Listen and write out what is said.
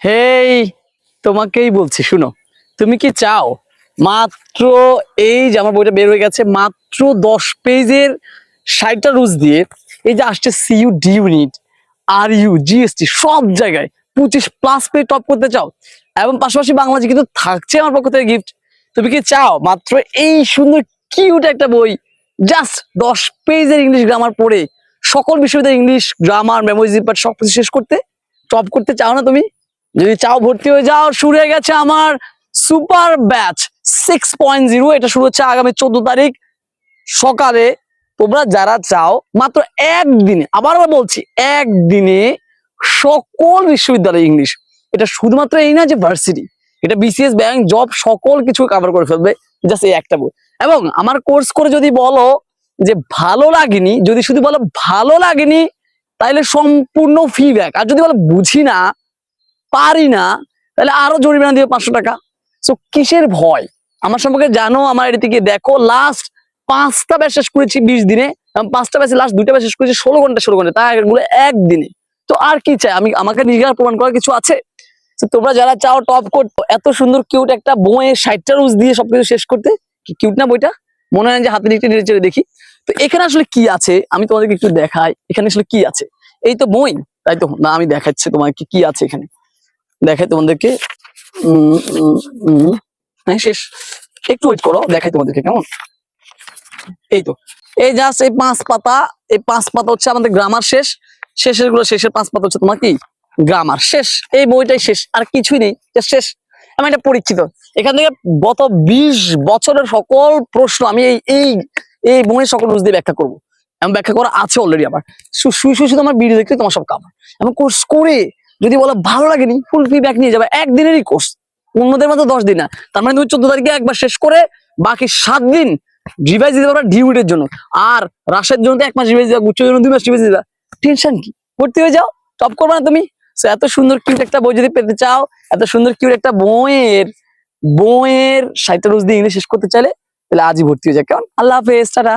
হেই, তোমাকেই বলছি, শুনো। তুমি কি চাও? মাত্র এই যে আমার বইটা বের হয়ে গেছে, মাত্র দশ পেজের ষাটটা রুজ দিয়ে এই যে আসছে সিইউ ডি ইউনিট আর ইউ জিএসটি সব জায়গায় পঁচিশ প্লাস পেয়ে টপ করতে চাও। এবং পাশাপাশি বাংলাদেশে কিন্তু থাকছে আমার পক্ষ থেকে গিফট তুমি কি চাও? মাত্র এই সুন্দর কিউট একটা বই জাস্ট দশ পেজের ইংলিশ গ্রামার পড়ে সকল বিশ্ববিদ্যালয়ের ইংলিশ গ্রামার মেমোরি পার্ট সব কিছু শেষ করতে টপ করতে চাও না তুমি? যদি চাও ভর্তি হয়ে যাও, শুরু হয়ে গেছে আমার super batch six point zero এটা শুরু হচ্ছে আগামী চোদ্দ তারিখ সকালে। তোমরা যারা চাও, মাত্র একদিনে, আবার বলছি, একদিনে সকল বিশ্ববিদ্যালয় ইংলিশ। এটা শুধুমাত্র এই না যে ভার্সিটি এটা বিসিএস ব্যাংক জব সকল কিছু কাভার করে ফেলবে জাস্ট এই একটা বই। এবং আমার কোর্স করে যদি বলো যে ভালো লাগেনি, যদি শুধু বলো ভালো লাগেনি তাহলে সম্পূর্ণ ফি ব্যাক আর যদি বলো বুঝি না পারি না, তাহলে আরও জরিমানা দিবে পাঁচশো টাকা। সো কিসের ভয়? আমার সম্পর্কে জানো, আমার এটি থেকে দেখো লাস্ট পাঁচটা ব্যাচ শেষ করেছি বিশ দিনে। পাঁচটা ব্যাচে লাস্ট দুইটা ব্যাচ শেষ করেছি ষোলো ঘণ্টা ষোলো ঘণ্টা, তার আগেরগুলো একদিনে। তো আর কি চাই? আমি, আমাকে নিজেকে আর প্রমাণ করার কিছু আছে? তোমরা যারা চাও টপ করতে এত সুন্দর কিউট একটা বইয়ে ষাটটা রুজ দিয়ে সবকিছু শেষ করতে কিউট না বইটা? মনে হয় যে হাতে নিচে নেড়ে দেখি। তো এখানে আসলে কি আছে? আমি তোমাদেরকে একটু দেখাই, এখানে আসলে কি আছে? এই তো বই, তাই তো, না আমি দেখাচ্ছি তোমাকে কি আছে এখানে। দেখাই তোমাদেরকে। হ্যাঁ শেষ। একটু ওয়েট করো, দেখাই তোমাদেরকে কেমন? এই তো। এই জাস্ট এই পাঁচ পাতা, এই পাঁচ পাতা হচ্ছে আমাদের গ্রামার শেষ। শেষেরগুলো শেষের পাঁচ পাতা হচ্ছে তোমার কি? গ্রামার শেষ। এই বইটাই শেষ, আর কিছুই নেই শেষ। আমি এটা পরীক্ষিত। এখান থেকে গত বিশ বছরের সকল প্রশ্ন আমি এই এই এই বইয়ের সকল রুজ দিয়ে ব্যাখ্যা করব। এবং ব্যাখ্যা করা আছে অলরেডি আমার। শুয়ে শুয়ে শুধু আমার ভিডিও দেখতে তোমার সব কাম এবং কোর্স করে যদি বলো ভালো লাগেনি ফুল ফি ব্যাক নিয়ে যাবে, একদিনেরই কোর্স অন্যদের মতো দশ দিন না। তার মানে তুমি চোদ্দ তারিখে একবার শেষ করে বাকি সাত দিন রিভাইজ দিতে পারবা ডিউটের জন্য। আর রাশের জন্য এক মাস রিভাইজ দিবা গুচ্ছের জন্য দুই মাস রিভাইজ দিবা। টেনশন কি? ভর্তি হয়ে যাও টপ করবে না তুমি? এত সুন্দর কিউট একটা বই যদি পেতে চাও, এত সুন্দর কিউট একটা বইয়ের বইয়ের সাহিত্য রোজ দিয়ে ইংলিশ শেষ করতে চাইলে, তাহলে আজই ভর্তি হয়ে যায় কেমন? আল্লাহ হাফেজ, টাটা।